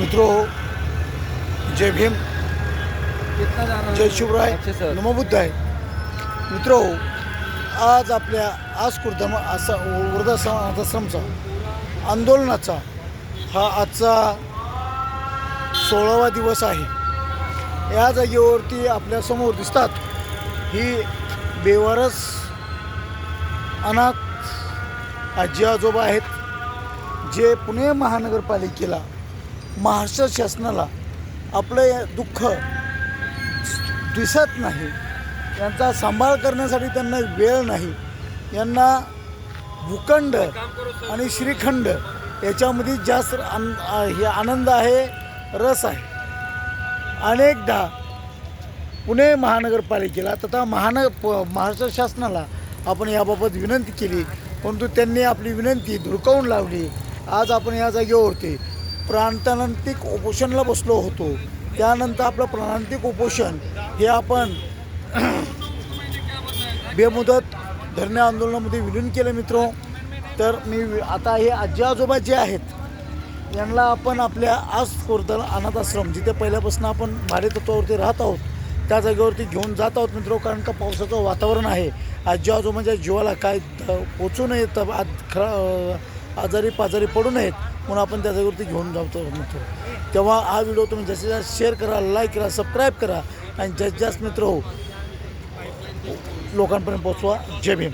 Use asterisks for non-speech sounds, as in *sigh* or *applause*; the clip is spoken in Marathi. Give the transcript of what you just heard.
मित्रो जय भीम जय शिवराय मित्रो आज आपल्या आज कुर्धम असा वृद्धाश्रमचा आंदोलनाचा हा आजचा सोळावा दिवस आहे. या जागेवरती आपल्यासमोर दिसतात ही बेवारस अनाथ आजी आजोबा आहेत जे पुणे महानगरपालिकेला महाराष्ट्र शासनाला आपलं दुःख दिसत नाही यांचा सांभाळ करण्यासाठी त्यांना वेळ नाही यांना भूखंड आणि श्रीखंड याच्यामध्ये जास्त आन- हे आनंद आहे रस आहे. अनेकदा पुणे महानगरपालिकेला तथा महानगर प- महाराष्ट्र शासनाला आपण याबाबत विनंती केली परंतु त्यांनी आपली विनंती धुडकावून लावली. आज आपण या जागेवरती प्रांतांतिक उपोषणला बसलो होतो. त्यानंतर आपलं प्राणांतिक उपोषण हे आपण *clears throat* बेमुदत धरणे आंदोलनामध्ये विलीन केलं मित्रो. तर मी आता हे आजी आजोबा जे आहेत यांना आपण आपल्या आज कोरदल अनाथ आश्रम जिथे पहिल्यापासून आपण भाडेतत्वावरती राहत आहोत त्या जागेवरती घेऊन जात आहोत मित्रो कारण का पावसाचं वातावरण आहे. आजी आजोबांच्या जीवाला काय पोचू नये तर आज खरा आजारी पाजारी पडू नयेत. म्हणून आपण त्याच्यावरती घेऊन जातो मित्र. तेव्हा हा व्हिडिओ तुम्ही जास्तीत जास्त शेअर करा लाईक करा सबस्क्राईब करा. आणि जास्तीत जास्त मित्र हो लोकांपर्यंत पोचवा जय भीम.